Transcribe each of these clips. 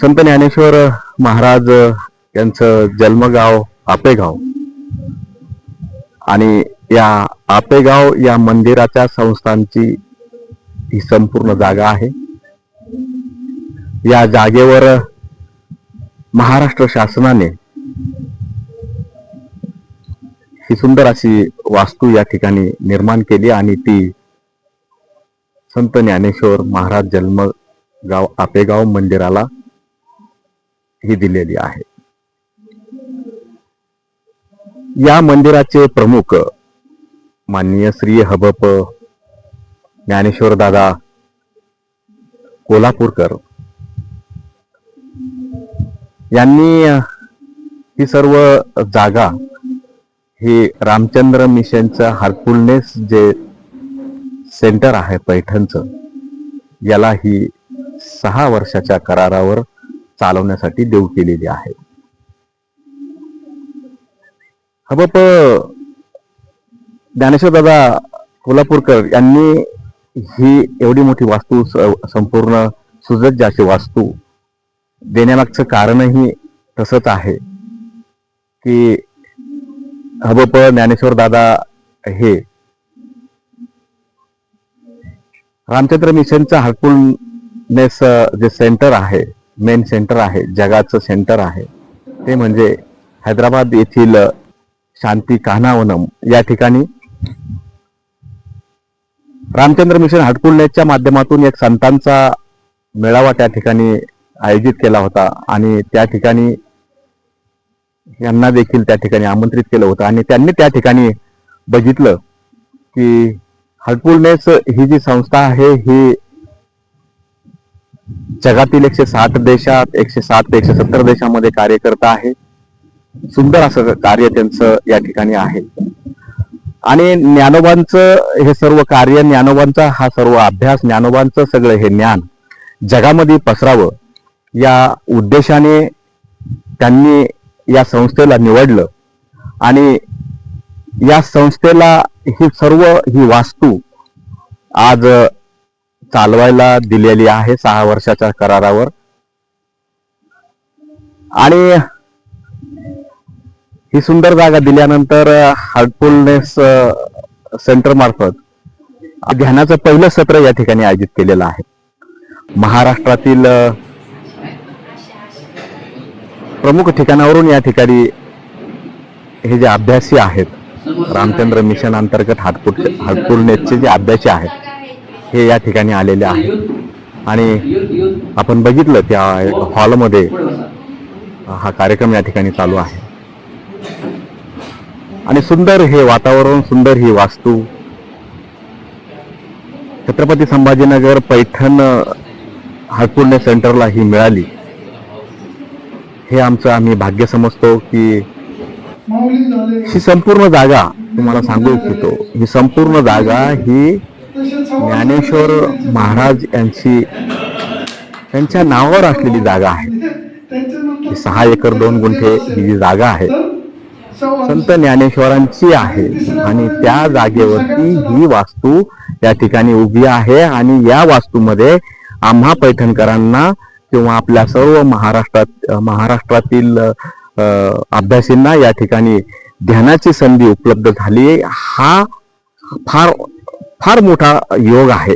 संत ज्ञानेश्वर महाराज यांचं जन्मगाव आपेगाव. आणि या आपेगाव या मंदिराच्या संस्थांची ही संपूर्ण जागा आहे. या जागेवर महाराष्ट्र शासनाने ही सुंदर अशी वास्तू या ठिकाणी निर्माण केली आणि ती संत ज्ञानेश्वर महाराज जन्म गाव आपेगाव मंदिराला ही दिलेली आहे. या मंदिराचे प्रमुख माननीय श्री हबप ज्ञानेश्वर दादा कोल्हापूरकर यांनी ही सर्व जागा ही रामचंद्र मिशनचं हार्कुलनेस जे सेंटर आहे पैठणचं याला ही सहा वर्षाच्या करारावर चालवण्यासाठी देऊ केलेली आहे. हबप ज्ञानेश्वर दादा कोल्हापूरकर यांनी ही एवढी मोठी वास्तू संपूर्ण सुसज्ज अशी वास्तू देण्यामागचं कारणही तसंच आहे की हबप ज्ञानेश्वर दादा हे रामचंद्र मिशनचा मिशनचं हार्कुलनेस uh, जे सेंटर आहे मेन सेंटर आहे जगाचं सेंटर आहे ते म्हणजे हैदराबाद येथील uh, शांती कान्हावनम या ठिकाणी रामचंद्र मिशन हाटकुलनेसच्या माध्यमातून एक संतांचा मेळावा त्या ठिकाणी आयोजित केला होता आणि त्या ठिकाणी यांना देखील त्या ठिकाणी आमंत्रित केलं होतं आणि त्यांनी त्या ठिकाणी बघितलं की हटकुलनेस ही जी संस्था आहे ही जगातील एकशे साठ देशात एकशे साठ ते एकशे सत्तर देशामध्ये कार्य करत आहे. सुंदर असं कार्य त्यांचं या ठिकाणी आहे. आणि ज्ञानोबांचं हे सर्व कार्य ज्ञानोबांचा हा सर्व अभ्यास ज्ञानोबांचं सगळं हे ज्ञान जगामध्ये पसरावं या उद्देशाने त्यांनी या संस्थेला निवडलं. आणि या संस्थेला ही सर्व ही वास्तू आज चालवायला दिलेली आहे सहा वर्षाच्या करारावर. आणि ही सुंदर जागा दिल्यानंतर हार्टफुलनेस सेंटर मार्फत ध्यानाचं पहिलं सत्र या ठिकाणी आयोजित केलेलं आहे. महाराष्ट्रातील प्रमुख ठिकाणावरून या ठिकाणी हे जे अभ्यासी आहेत रामचंद्र मिशन अंतर्गत हातपूर हातपूरनेसचे जे अभ्यासी आहेत हे या ठिकाणी आलेले आहे. आणि आपण बघितलं त्या हॉलमध्ये हा कार्यक्रम या ठिकाणी चालू आहे. आणि सुंदर हे वातावरण सुंदर ही वास्तू. छत्रपती संभाजीनगर पैठण हातपूर्णे सेंटरला ही मिळाली. हे आमचं आम्ही भाग्य समजतो की ही संपूर्ण जागा तुम्हाला सांगू इच्छितो ही संपूर्ण जागा ही ज्ञानेश्वर महाराज यांची त्यांच्या नावावर असलेली जागा आहे. सहा एकर दोन गुंठे ही जी जागा आहे. संत ज्ञानेश्वरांची आहे आणि त्या जागेवरती ही वास्तू या ठिकाणी उभी आहे आणि या वास्तूमध्ये आम्हा पैठणकरांना किंवा आपल्या सर्व महाराष्ट्रात महाराष्ट्रातील अभ्यासींना या ठिकाणी ध्यानाची संधी उपलब्ध झाली. हा फार फार मोठा योग आहे.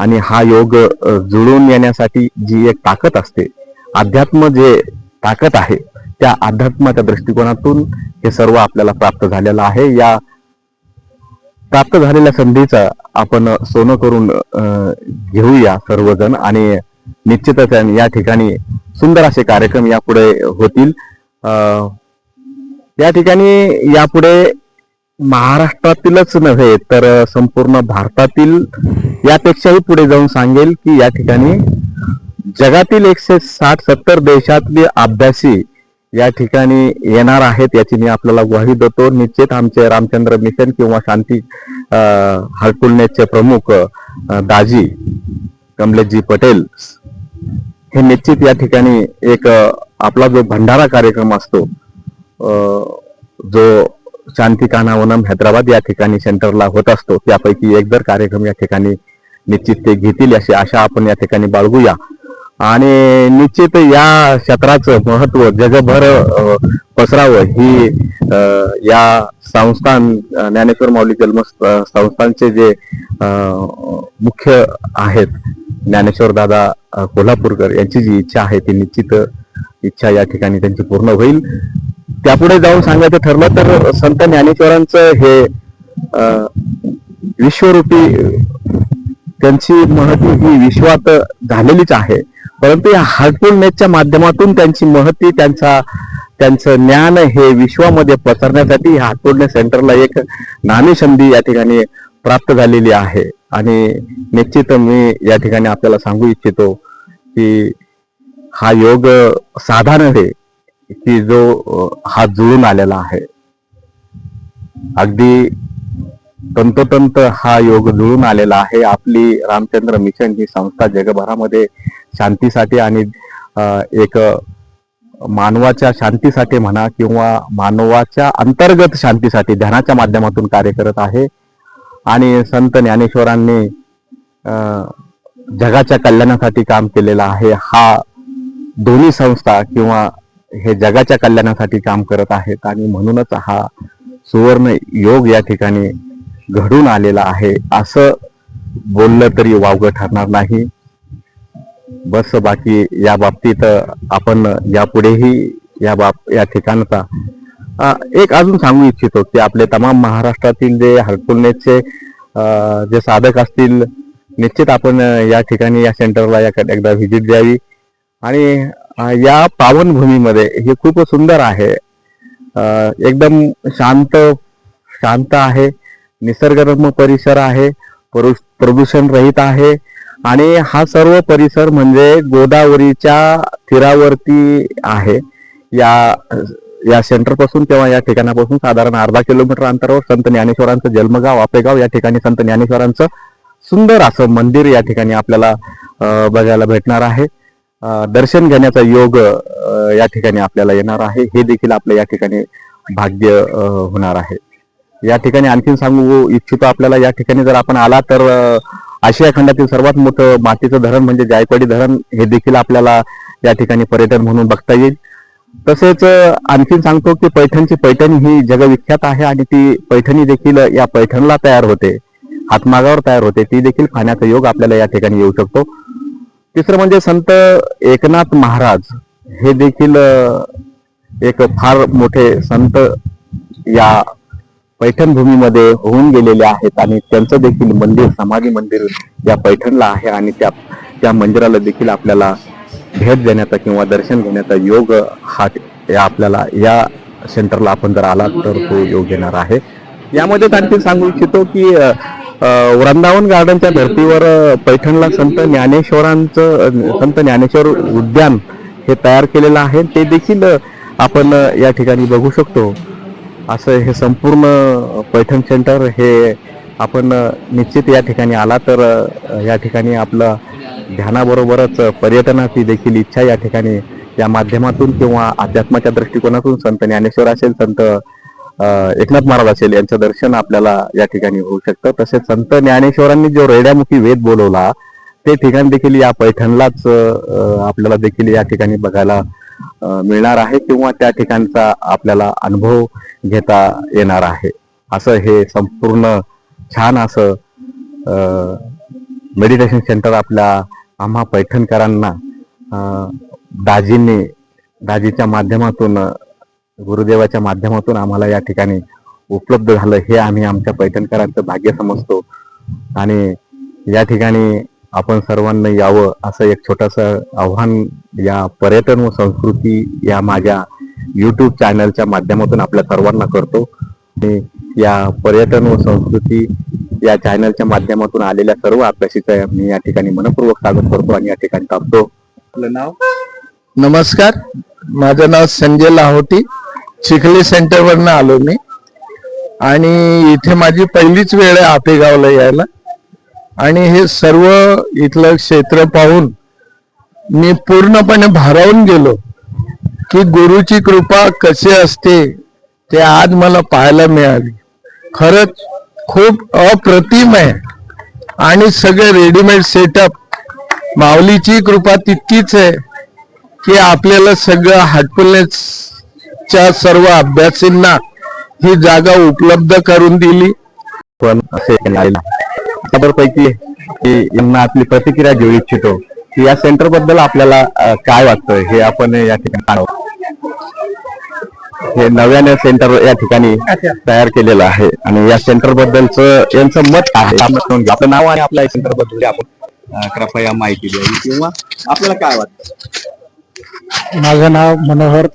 आणि हा योग जुळून येण्यासाठी जी एक ताकद असते अध्यात्म जे ताकद आहे त्या अध्यात्माच्या दृष्टिकोनातून हे सर्व आपल्याला प्राप्त झालेलं आहे. या प्राप्त झालेल्या संधीचा आपण सोनं करून घेऊया सर्वजण आणि निश्चितच या ठिकाणी सुंदर असे कार्यक्रम यापुढे होतील. या ठिकाणी यापुढे महाराष्ट्रातीलच नव्हे तर संपूर्ण भारतातील यापेक्षाही पुढे जाऊन सांगेल की या ठिकाणी जगातील एकशे साठ सत्तर देशातले अभ्यासी या ठिकाणी येणार आहेत याची मी आपल्याला ग्वाही देतो. निश्चित आमचे रामचंद्र मिशन किंवा शांती हरकुलनेचे प्रमुख दाजी कमलेशजी पटेल हे निश्चित या ठिकाणी एक आपला जो भंडारा कार्यक्रम असतो जो शांती वनम हैदराबाद या ठिकाणी सेंटरला होत असतो. त्यापैकी एक जर कार्यक्रम या ठिकाणी निश्चित ते घेतील अशी आशा आपण या ठिकाणी बाळगूया. आणि निश्चित या क्षेत्राचं महत्त्व जगभर पसरावं ही या संस्थान ज्ञानेश्वर माऊली जन्म संस्थानचे जे मुख्य आहेत ज्ञानेश्वर दादा कोल्हापूरकर यांची जी इच्छा आहे ती निश्चित इच्छा या ठिकाणी त्यांची पूर्ण होईल. त्यापुढे जाऊन सांगायचं ठरलं तर संत ज्ञानेश्वरांचं हे विश्वरूपी त्यांची महती ही विश्वात झालेलीच आहे. परंतु या हार्टफुल नेटच्या माध्यमातून त्यांची महती त्यांचा त्यांचं ज्ञान हे विश्वामध्ये पसरण्यासाठी हार्टफुलनेस सेंटरला एक नाणी संधी या ठिकाणी प्राप्त झालेली आहे. आणि निश्चित मी या ठिकाणी आपल्याला सांगू इच्छितो की हा योग साधा नव्हे की जो हा जुळून आलेला आहे. अगदी तंतोतंत हा योग जुळून आलेला आहे. आपली रामचंद्र मिशन ही संस्था जगभरामध्ये शांतीसाठी आणि एक मानवाच्या शांतीसाठी म्हणा किंवा मानवाच्या अंतर्गत शांतीसाठी ध्यानाच्या माध्यमातून कार्य करत आहे. आणि संत ज्ञानेश्वरांनी जगाच्या कल्याणासाठी काम केलेलं आहे. हा दोन्ही संस्था किंवा हे जगाच्या कल्याणासाठी काम करत आहेत आणि म्हणूनच हा सुवर्ण योग या ठिकाणी घडून आलेला आहे. असं बोललं तरी वावगं ठरणार नाही. बस बाकी या बाबतीत आपण यापुढेही या बाब या ठिकाणचा एक अजून सांगू इच्छितो की आपले तमाम महाराष्ट्रातील जे हरकुलनेचे जे साधक असतील निश्चित आपण या ठिकाणी या सेंटरला या एकदा व्हिजिट द्यावी. आणि या पावनभूमीमध्ये हे खूप सुंदर आहे. एकदम शांत शांत आहे निसर्गरम्य परिसर आहे प्रदूषण रहित आहे आणि हा सर्व परिसर म्हणजे गोदावरीच्या तीरावरती आहे. या या सेंटरपासून किंवा या ठिकाणापासून साधारण अर्धा किलोमीटर अंतरावर संत ज्ञानेश्वरांचं जन्मगाव आपेगाव या ठिकाणी संत ज्ञानेश्वरांचं सुंदर असं मंदिर या ठिकाणी आपल्याला बघायला भेटणार आहे. दर्शन घेण्याचा योग या ठिकाणी आपल्याला येणार आहे. हे देखील आपलं या ठिकाणी भाग्य होणार आहे. या ठिकाणी आणखीन सांगू इच्छितो आपल्याला या ठिकाणी जर आपण आला तर आशिया खंडातील सर्वात मोठं मातीचं धरण म्हणजे जायकवाडी धरण हे देखील आपल्याला या ठिकाणी पर्यटन म्हणून बघता येईल. तसेच आणखीन सांगतो की पैठणची पैठणी ही जगविख्यात आहे आणि ती पैठणी देखील या पैठणला तयार होते. हातमागावर तयार होते. ती देखील खाण्याचा योग आपल्याला या ठिकाणी येऊ शकतो. तिसरं म्हणजे संत एकनाथ महाराज हे देखील एक फार मोठे संत या पैठण भूमीमध्ये होऊन गेलेले आहेत आणि त्यांचं देखील मंदिर समाधी मंदिर या पैठणला आहे आणि त्या त्या मंदिराला देखील आपल्याला भेट देण्याचा किंवा दर्शन घेण्याचा योग हा या आपल्याला या सेंटरला आपण जर आला तर तो योग येणार आहे. यामध्ये आणखी सांगू इच्छितो की वृंदावन गार्डनच्या धर्तीवर पैठणला संत ज्ञानेश्वरांचं संत ज्ञानेश्वर उद्यान हे तयार केलेलं आहे. ते देखील आपण या ठिकाणी बघू शकतो. असं हे संपूर्ण पैठण सेंटर हे आपण निश्चित या ठिकाणी आला तर या ठिकाणी आपलं ध्यानाबरोबरच पर्यटनाची देखील इच्छा या ठिकाणी या माध्यमातून किंवा अध्यात्माच्या दृष्टिकोनातून संत ज्ञानेश्वर असेल संत एकनाथ महाराज असेल यांचं दर्शन आपल्याला या ठिकाणी होऊ शकतं. तसेच संत ज्ञानेश्वरांनी जो रेड्यामुखी वेद बोलवला ते ठिकाण देखील या पैठणलाच आपल्याला देखील या ठिकाणी बघायला मिळणार आहे किंवा त्या ठिकाणचा आपल्याला अनुभव घेता येणार आहे. असं हे संपूर्ण छान असं मेडिटेशन सेंटर आपल्या आम्हा पैठणकरांना दाजींनी दाजीच्या माध्यमातून गुरुदेवाच्या माध्यमातून आम्हाला या ठिकाणी उपलब्ध झालं हे आम्ही आमच्या पैठणकरांचं भाग्य समजतो. आणि या ठिकाणी आपण सर्वांनी यावं असं एक छोटस आव्हान या पर्यटन व संस्कृती या माझ्या युट्यूब चॅनलच्या माध्यमातून आपल्या सर्वांना करतो. आणि या पर्यटन व संस्कृती या चॅनलच्या माध्यमातून आलेल्या सर्व अभ्यासिका मी या ठिकाणी मनपूर्वक स्वागत करतो आणि या ठिकाणी टाकतो आपलं नाव? नमस्कार. माझं नाव संजय लाहोटी. चिखली सेंटरवरनं आलो मी. आणि इथे माझी पहिलीच वेळ आहे आपेगावला यायला. आणि हे सर्व इथलं क्षेत्र पाहून मी पूर्णपणे भारावून गेलो की गुरुची कृपा कशी असते ते आज मला पाहायला मिळाली. खरंच खूप अप्रतिम आहे. आणि सगळे रेडीमेड सेटअप माऊलीची कृपा तितकीच आहे की आपल्याला सगळं हाटफुलनेसच्या सर्व अभ्यासींना ही जागा उपलब्ध करून दिली. पण असे पैकी की यांना आपली प्रतिक्रिया देऊ इच्छितो. की या सेंटरबद्दल आपल्याला काय वाटतं हे आपण या ठिकाणी. हे नव्याने सेंटर या ठिकाणी तयार केलेलं आहे. आणि या सेंटर बद्दलच यांचं मत आहे. घेऊ. आपलं नाव आणि आपल्या सेंटरबद्दल आपण कृपया माहिती द्यावी किंवा आपल्याला काय वाटतं माझं नाव मनोहर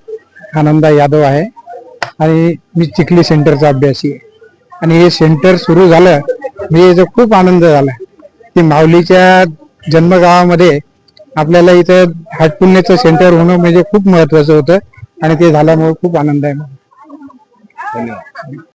आनंदा यादव आहे. आणि मी चिखली सेंटरचा अभ्यासी आहे. आणि हे सेंटर सुरू झालं म्हणजे याचा खूप आनंद झाला. की माऊलीच्या जन्मगावामध्ये आपल्याला इथं हाटपुण्याचं सेंटर होणं म्हणजे खूप महत्वाचं होतं. आणि ते झाल्यामुळे खूप आनंद आहे मला. धन्यवाद.